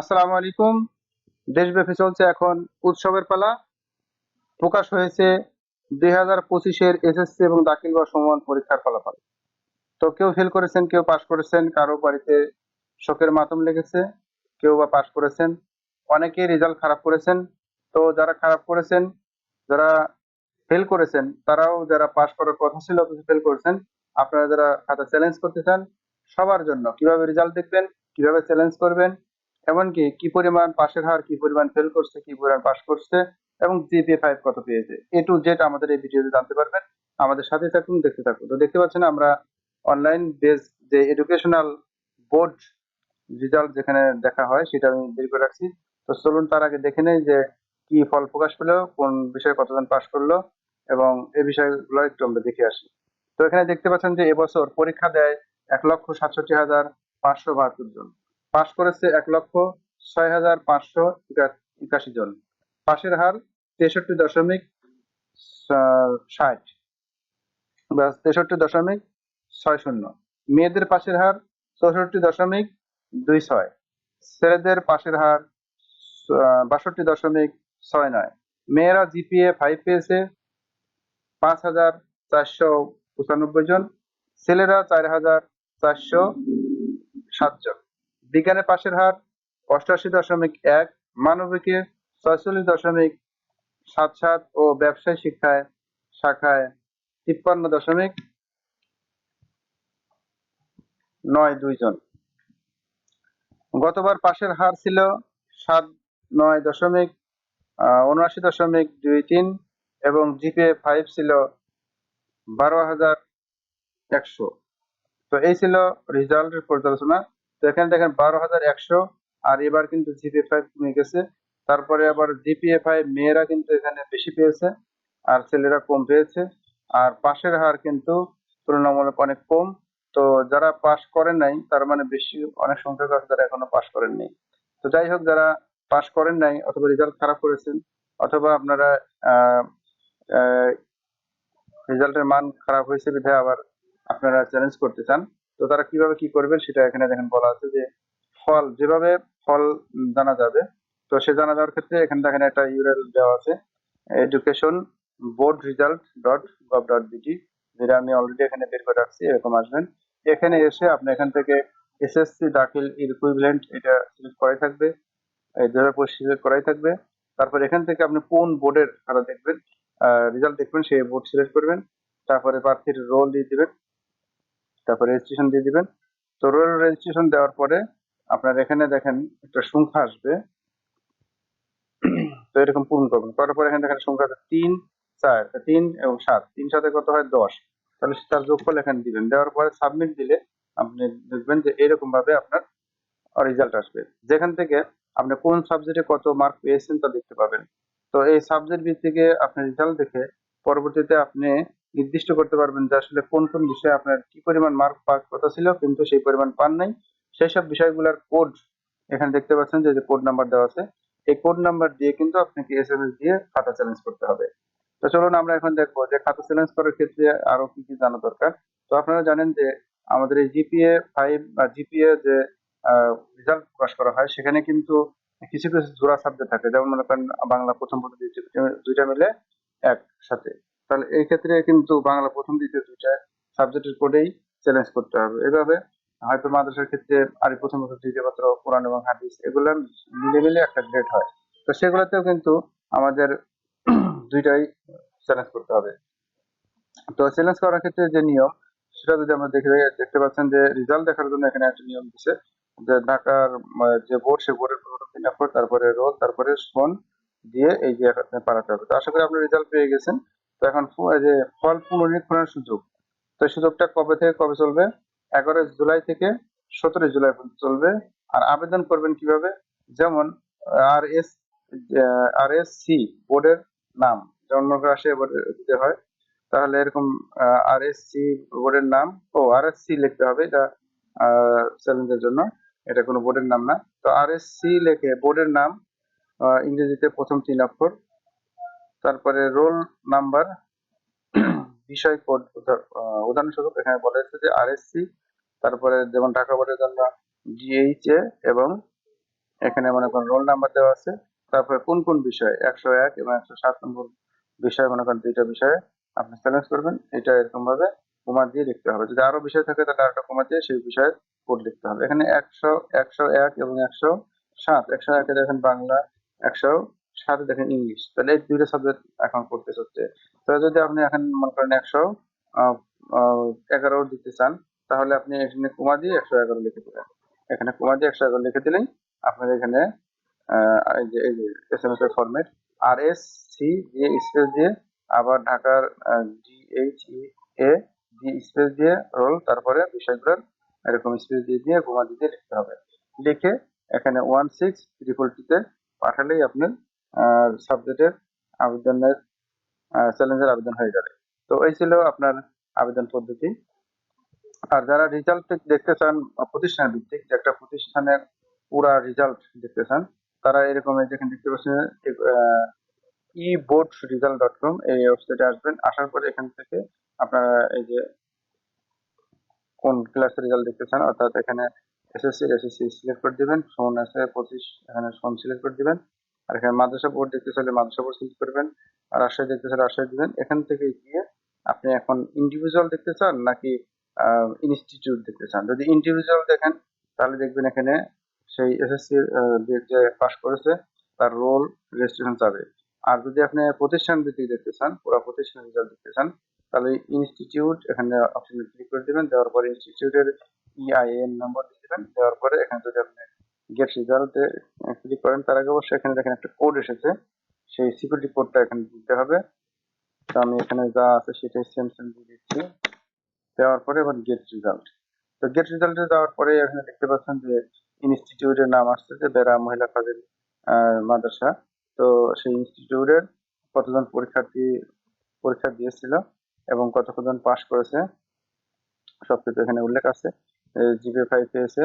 আসসালামু আলাইকুম। দেশব্যাপী চলছে এখন উৎসবের পালা। প্রকাশ হয়েছে দুই হাজার পঁচিশের এসএসসি এবং দাখিল বা সমমান পরীক্ষার ফলাফল। তো কেউ ফেল করেছেন, কেউ পাশ করেছেন, কারও বাড়িতে শোকের মাতম লেগেছে, কেউ বা পাশ করেছেন, অনেকেই রেজাল্ট খারাপ করেছেন। তো যারা খারাপ করেছেন, যারা ফেল করেছেন, তারাও যারা পাশ করার কথা ছিল, অথচ ফেল করেছেন, আপনারা যারা খাতা চ্যালেঞ্জ করতে চান, সবার জন্য। কীভাবে রেজাল্ট দেখবেন, কীভাবে চ্যালেঞ্জ করবেন এমনকি কি পরিমাণ পাশের হার, কি পরিমাণ ফেল করছে, কি পরিমাণ পাস করছে এবং জিপিএ ফাইভ কত পেয়েছে। এ টু জেড আমাদের এই ভিডিওতে জানতে পারবেন। আমাদের সাথে থাকুন, দেখতে থাকুন। তো দেখতে পাচ্ছেন আমরা অনলাইন বেস যে এডুকেশনাল বোর্ড রেজাল্ট যেখানে দেখা হয়, সেটা আমি বের করে রাখছি। তো চলুন তার আগে দেখে নেই যে কি ফল প্রকাশ পেল, কোন বিষয়ে কতজন পাশ করল এবং এই বিষয়গুলো একটু আমরা দেখে আসি। তো এখানে দেখতে পাচ্ছেন যে এবছর পরীক্ষা দেয় এক লক্ষ সাতষট্টি হাজার পাঁচশো বাহাত্তর জন। পাশ করেছে এক লক্ষ ছয় হাজার পাঁচশো একাশি জন। পাশের হার তেষট্টি দশমিক ষাট। তেষট্টি দশমিক ছয় শূন্য। মেয়েদের পাশের হার চৌষট্টি দশমিক দুই ছয়। ছেলেদের পাশের হার বাষট্টি দশমিক ছয় নয়। মেয়েরা জিপিএ ফাইভ পেয়েছে পাঁচ হাজার চারশো পঁচানব্বই জন। ছেলেরা চার হাজার চারশো সাত জন বিজ্ঞানের পাশের হার অষ্টাশি দশমিক এক মানবিকে ছয়চল্লিশ দশমিক সাত সাত ও ব্যবসায় শিক্ষায় শাখায় তিপ্পান্ন দশমিক নয় দুই জন। গতবার পাশের হার ছিল সাত নয় দশমিক উনআশি দশমিক দুই তিন এবং জিপিএ ফাইভ ছিল বারো হাজার একশো। তো এই ছিল রেজাল্টের পর্যালোচনা। তো এখানে দেখেন বারো হাজার একশো, আর এবার কিন্তু জিপিএ ফাইভ কমে গেছে। তারপরে আবার জিপিএ ফাইভ মেয়েরা কিন্তু এখানে বেশি পেয়েছে, আর ছেলেরা কম পেয়েছে। আর পাশের হার কিন্তু তুলনামূলক অনেক কম। তো যারা পাশ করেন নাই, তার মানে বেশি অনেক সংখ্যক আছে যারা এখনও পাশ করেন নাই। তো যাই হোক, যারা পাশ করেন নাই অথবা রেজাল্ট খারাপ করেছেন, অথবা আপনারা রেজাল্টের মান খারাপ হয়েছে বিধায় আবার আপনারা চ্যালেঞ্জ করতে চান তো তারা কীভাবে কি করবেন সেটা এখানে দেখেন বলা আছে যে ফল, যেভাবে ফল জানা যাবে, তো সে জানা যাওয়ার ক্ষেত্রে এখানে দেখেন একটা ইউআরএল দেওয়া আছে education board result dot gov dot BT যেটা আমি অলরেডি এখানে বের করে রাখছি, এরকম আসবেন। এখানে এসে আপনি এখান থেকে এসএসসি দাখিল ইকুইভ্যালেন্ট এটা সিলেক্ট করাই থাকবে দু হাজার সিলেক্ট করাই থাকবে। তারপর এখান থেকে আপনি কোন বোর্ডের খাতা দেখবেন রেজাল্ট দেখবেন, সেই বোর্ড সিলেক্ট করবেন। তারপরে প্রার্থীর রোল দিয়ে দিবেন। তারপরে রেজিস্ট্রেশন দিয়ে দিবেন। তো রোল রেজিস্ট্রেশন দেওয়ার পরে আপনার এখানে দেখেন একটা সংখ্যা আসবে। তো এরকম পূরণ করবেন। করার পরে এখানে দেখেন সংখ্যা তিন, চার তিন এবং সাত। তিন সাথে কত হয়? দশ। তাহলে তার যোগফল এখানে দিবেন। দেওয়ার পরে সাবমিট দিলে আপনি দেখবেন যে এরকম ভাবে আপনার রেজাল্ট আসবে। যেখান থেকে আপনি কোন সাবজেক্টে কত মার্ক পেয়েছেন তা দেখতে পাবেন। তো এই সাবজেক্ট ভিত্তিকে আপনি রেজাল্ট দেখে পরবর্তীতে আপনি নির্দিষ্ট করতে পারবেন যে আসলে কোন কোন বিষয়ে আপনার কি পরিমাণ মার্ক পাওয়ার কথা ছিল, কিন্তু সেই পরিমাণ পান নাই। সেই সব বিষয়গুলোর কোড এখানে দেখতে পাচ্ছেন যে কোড নাম্বার দেওয়া আছে, এই কোড নাম্বার দিয়ে কিন্তু আপনাকে এস এম এস দিয়ে খাতা চ্যালেঞ্জ করতে হবে। তো চলুন আমরা এখন দেখব যে খাতা চ্যালেঞ্জ করার ক্ষেত্রে আরও কি কি জানা দরকার। তো আপনারা জানেন যে, আমাদের এই জিপিএ ফাইভ বা জিপিএ যে রেজাল্ট প্রকাশ করা হয়, সেখানে কিন্তু কিছু কিছু জোড়া সাবজেক্ট থাকে। যেমন মনে করেন, বাংলা প্রথম দুইটা মিলে একসাথে। তাহলে এই ক্ষেত্রে কিন্তু বাংলা প্রথম, দ্বিতীয় দুইটা সাবজেক্টের কোডেই চ্যালেঞ্জ করতে হবে। এভাবে হয়তো মাদ্রাসার ক্ষেত্রে আরি প্রথম প্রথম, দ্বিতীয় পত্র, কোরআন এবং হাদিস এগুলো মিলে মিলে একটা গ্রেড হয়। তো সেগুলোতেও কিন্তু আমাদের দুইটাই চ্যালেঞ্জ করতে হবে। তো চ্যালেঞ্জ করার ক্ষেত্রে যে নিয়ম, সেটা যদি আমরা দেখে দেখতে পাচ্ছেন যে রেজাল্ট দেখার জন্য এখানে একটা নিয়ম দিচ্ছে যে ঢাকার যে বোর্ড, সে বোর্ডের প্রথম তারপরে রোল তারপরে ফোন দিয়ে এই যে পাঠাতে হবে। তো আশা করি আপনি রেজাল্ট পেয়ে গেছেন। তো এখন যে ফল পুনরীক্ষণের সুযোগ। তো সুযোগটা কবে থেকে কবে চলবে? এগারোই জুলাই থেকে সতেরোই জুলাই পর্যন্ত চলবে। আর আবেদন করবেন কীভাবে? যেমন আর এস আর এস সি বোর্ডের নাম, যেমন মনে দিতে হয়। তাহলে এরকম আর এস সি বোর্ডের নাম, ও আর এস সি লিখতে হবে এটা চ্যালেঞ্জের জন্য। এটা কোনো বোর্ডের নাম না। তো আর এস সি লিখে বোর্ডের নাম ইংরেজিতে প্রথম তিন অক্ষর। তারপরে রোল নাম্বার, বিষয় কোড উদাহরণস্বরূপ এখানে বলা হয়েছে যে আরএসসি তারপরে যেমন ঢাকা বোর্ডের জন্য জিএইচএ এবং এখানে মনে করেন রোল নাম্বার দেওয়া আছে। তারপরে কোন কোন বিষয়, একশো এক এবং একশো সাত নম্বর বিষয় মনে করেন দুইটা বিষয়ে আপনি চ্যালেঞ্জ করবেন, এটা এরকম ভাবে কমা দিয়ে লিখতে হবে। যদি আরও বিষয় থাকে তাহলে আরেকটা কমা দিয়ে সেই বিষয়ে কোড লিখতে হবে। এখানে একশো একশো এক এবং একশো সাত, একশো একে দেখেন বাংলা, একশো সাথে দেখেন ইংলিশ তাহলে এই দুইটা সাবজেক্ট এখন করতে হচ্ছে। তো যদি আপনি এখন মনে করেন একশো এগারো দিতে চান, তাহলে আপনি এখানে কমা দিয়ে একশো এগারো লিখে দিলেন এখানে কমা দিয়ে একশো এগারো লিখে দিলেই আপনার এখানে এস এম এস এর ফরম্যাট আর এস সি দিয়ে স্পেস দিয়ে আবার ঢাকার ডি এইচ ই এ দিয়ে স্পেস দিয়ে রোল তারপরে বিষয়গুলোর এরকম স্পেস দিয়ে দিয়ে কমা দিয়ে লিখতে হবে। লিখে এখানে ওয়ান সিক্স ট্রিপল টুতে পাঠালেই আপনার সাবজেক্টের আবেদনের চ্যালেঞ্জের আবেদন হয়ে যাবে তো এই ছিল আপনার আবেদন পদ্ধতি। আর যারা রেজাল্ট দেখতে চান আহ, প্রতিষ্ঠান ভিত্তিক যে একটা প্রতিষ্ঠানের পুরা রেজাল্ট দেখতে চান তারা এরকম যেখানে দেখতে পাচ্ছেন e board result dot com এই ওয়েবসাইটে আসবেন। আসার পরে এখান থেকে আপনারা এই যে কোন ক্লাসের রেজাল্ট দেখতে চান অর্থাৎ এখানে এসএসসি এসএসসি সিলেক্ট করে দিবেন সমান আছে পঁচিশ এখানে সমান সিলেক্ট করে দিবেন। আর এখানে মাদ্রাসা বোর্ড দেখতে চাইলে মাদ্রাসা বোর্ড সিলেক্ট করবেন আর রাজশাহী দেখতে চাইলে রাজশাহী দিবেন। এখান থেকে গিয়ে আপনি এখন ইন্ডিভিজুয়াল দেখতে চান নাকি ইনস্টিটিউট দেখতে চান? যদি ইন্ডিভিজুয়াল দেখেন, তাহলে দেখবেন এখানে সেই এসএসসি যে পাস করেছে, তার রোল রেজিস্ট্রেশন চাবে আর যদি আপনি প্রতিষ্ঠান ভিত্তিক দেখতে চান, পুরো প্রতিষ্ঠান রেজাল্ট দেখতে চান, তাহলে ইনস্টিটিউট এখানে অপশনে ক্লিক করে দিবেন। দেওয়ার পরে ইনস্টিটিউটের ইআইএন নম্বর দিয়ে দিবেন। দেওয়ার পরে এখানে যদি আপনি গেট রেজাল্টে ক্লিক করেন, তার আগে অবশ্যই এখানে দেখেন একটা কোড এসেছে। সেই সিকিউরিটি কোডটা এখানে দিতে হবে। তো আমি এখানে যা আছে সেটাই সেম সেম দিয়ে দিচ্ছি। দেওয়ার পরে এবার গেট রেজাল্ট তো গেট রেজাল্টে যাওয়ার পরে এখানে দেখতে পাচ্ছেন যে ইনস্টিটিউটের নাম আসছে যে বেড়া মহিলা কাজের মাদ্রাসা। তো সেই ইনস্টিটিউটের কতজন পরীক্ষার্থী, পরীক্ষা দিয়েছিল এবং কত কতজন পাশ করেছে, সবকিছু এখানে উল্লেখ আছে। জিপে ফাইভ পেয়েছে।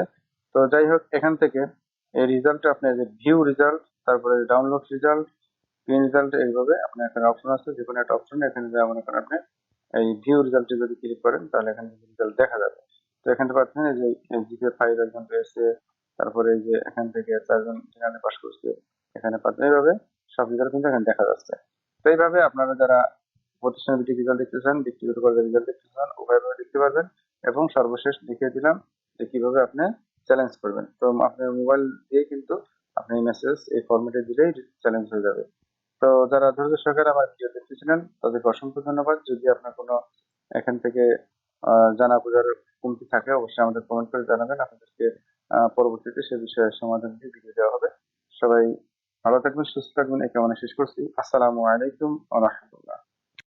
তো যাই হোক এখান থেকে এই রেজাল্টটা আপনার যে ভিউ রেজাল্ট তারপরে ডাউনলোড রেজাল্ট প্রিন্ট রেজাল্ট এইভাবে আপনার এখানে অপশন আছে যে কোনো একটা অপশন এখানে যা মনে করেন আপনি এই ভিউ রেজাল্টে যদি ক্লিক করেন, তাহলে এখানে রেজাল্ট দেখা যাবে। তো এখানে পাচ্ছেন যে জিপে ফাইভ একজন পেয়েছে তারপরে এই যে এখান থেকে চারজন জেনারেল পাস করছে, এখানে পাচ্ছেন, এইভাবে সব রেজাল্ট কিন্তু এখানে দেখা যাচ্ছে। তো এইভাবে আপনারা যারা প্রতিষ্ঠান ভিত্তিক রেজাল্ট দেখতে চান, ব্যক্তিগত পর্যায়ে রেজাল্ট দেখতে চান, উভয়ভাবে দেখতে পারবেন। এবং সর্বশেষ দেখিয়ে দিলাম যে কীভাবে আপনি চ্যালেঞ্জ করবেন। তো আপনার মোবাইল দিয়ে কিন্তু আপনি মেসেজ এই ফরম্যাটে দিলেই চ্যালেঞ্জ হয়ে যাবে। তো যারা ধৈর্য সহকারে আমার ভিডিও দেখতেছিলেন তাদেরকে অসংখ্য ধন্যবাদ। যদি আপনার কোনো এখান থেকে জানা বোঝার কমতি থাকে, অবশ্যই আমাদের কমেন্ট করে জানাবেন। আপনাদেরকে পরবর্তীতে সে বিষয়ে সমাধান দিয়ে ভিডিও দেওয়া হবে। সবাই ভালো থাকবেন, সুস্থ থাকবেন, এই কামনা শেষ করছি। আসসালামু আলাইকুম রহমতুল্লাহ।